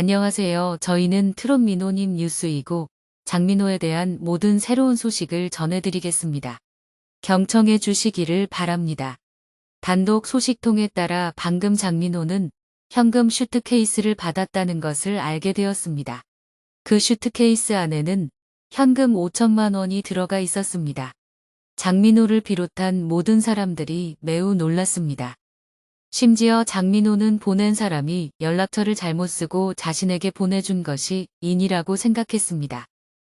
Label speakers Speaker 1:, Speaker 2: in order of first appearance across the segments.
Speaker 1: 안녕하세요. 저희는 트롯미노님 뉴스이고 장민호에 대한 모든 새로운 소식을 전해드리겠습니다. 경청해 주시기를 바랍니다. 단독 소식통에 따라 방금 장민호는 현금 슈트케이스를 받았다는 것을 알게 되었습니다. 그 슈트케이스 안에는 현금 5천만 원이 들어가 있었습니다. 장민호를 비롯한 모든 사람들이 매우 놀랐습니다. 심지어 장민호는 보낸 사람이 연락처를 잘못 쓰고 자신에게 보내준 것이 인이라고 생각했습니다.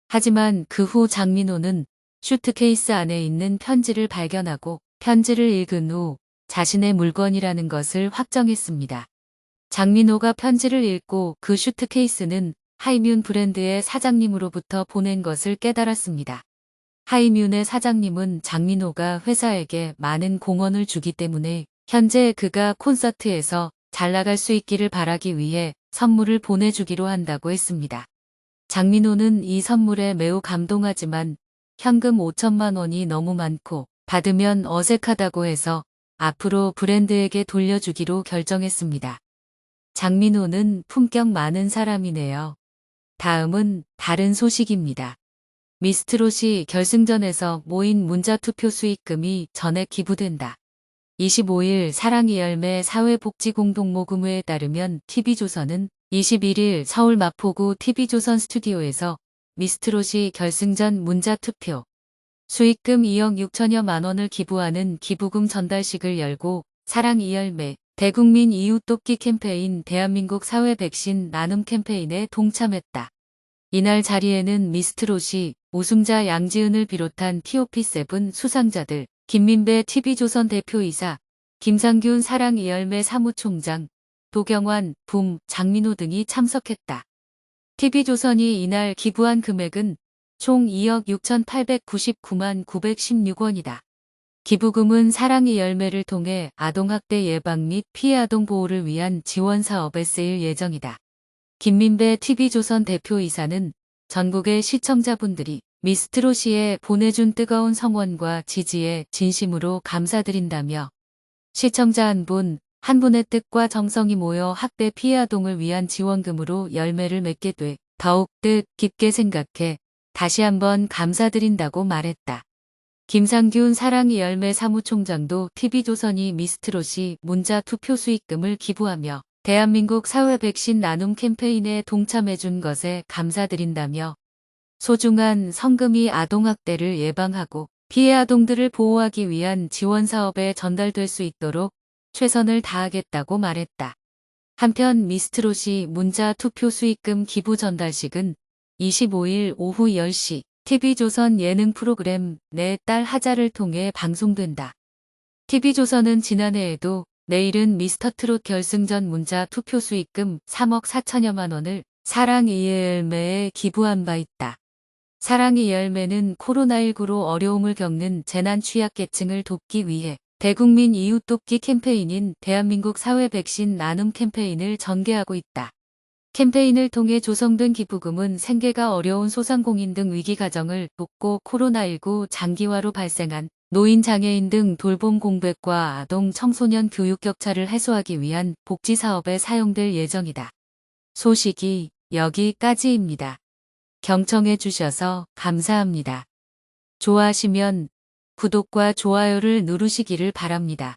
Speaker 1: 하지만 그 후 장민호는 슈트케이스 안에 있는 편지를 발견하고 편지를 읽은 후 자신의 물건이라는 것을 확정했습니다. 장민호가 편지를 읽고 그 슈트케이스는 하이뮨 브랜드의 사장님으로부터 보낸 것을 깨달았습니다. 하이뮨의 사장님은 장민호가 회사에게 많은 공헌을 주기 때문에 현재 그가 콘서트에서 잘 나갈 수 있기를 바라기 위해 선물을 보내주기로 한다고 했습니다. 장민호는 이 선물에 매우 감동하지만 현금 5천만 원이 너무 많고 받으면 어색하다고 해서 앞으로 브랜드에게 돌려주기로 결정했습니다. 장민호는 품격 많은 사람이네요. 다음은 다른 소식입니다. 미스트롯이 결승전에서 모인 문자 투표 수익금이 전액 기부된다. 25일 사랑의 열매 사회복지공동모금회에 따르면 TV조선은 21일 서울 마포구 TV조선 스튜디오에서 미스트롯이 결승전 문자투표 수익금 2억 6천여만 원을 기부하는 기부금 전달식을 열고 사랑 이열매 대국민 이웃 돕기 캠페인 대한민국 사회 백신 나눔 캠페인에 동참했다. 이날 자리에는 미스트롯이 우승자 양지은을 비롯한 TOP7 수상자들, 김민배 TV조선 대표이사, 김상균 사랑 이열매 사무총장, 도경환, 붐, 장민호 등이 참석했다. TV조선이 이날 기부한 금액은 총 2억 6,899만 916원이다. 기부금은 사랑의 열매를 통해 아동학대 예방 및 피해 아동 보호를 위한 지원 사업에 쓰일 예정이다. 김민배 TV조선 대표이사는 전국의 시청자분들이 미스트롯이에 보내준 뜨거운 성원과 지지에 진심으로 감사드린다며 시청자 한 분, 한 분의 뜻과 정성이 모여 학대 피해 아동을 위한 지원금으로 열매를 맺게 돼 더욱 뜻 깊게 생각해 다시 한번 감사드린다고 말했다. 김상균 사랑의 열매 사무총장도 TV조선이 미스트롯이 문자 투표 수익금을 기부하며 대한민국 사회 백신 나눔 캠페인에 동참해준 것에 감사드린다며 소중한 성금이 아동학대를 예방하고 피해 아동들을 보호하기 위한 지원 사업에 전달될 수 있도록 최선을 다하겠다고 말했다. 한편 미스트롯이 문자 투표 수익금 기부 전달식은 25일 오후 10시 TV조선 예능 프로그램 내 딸 하자를 통해 방송된다. TV조선은 지난해에도 내일은 미스터트롯 결승전 문자 투표 수익금 3억 4천여만 원을 사랑 이열매에 기부한 바 있다. 사랑 이열매는 코로나19로 어려움을 겪는 재난 취약계층을 돕기 위해 대국민 이웃 돕기 캠페인인 대한민국 사회 백신 나눔 캠페인을 전개하고 있다. 캠페인을 통해 조성된 기부금은 생계가 어려운 소상공인 등 위기 가정을 돕고 코로나19 장기화로 발생한 노인 장애인 등 돌봄 공백과 아동 청소년 교육 격차를 해소하기 위한 복지 사업에 사용될 예정이다. 소식이 여기까지입니다. 경청해 주셔서 감사합니다. 좋아하시면 구독과 좋아요를 누르시기를 바랍니다.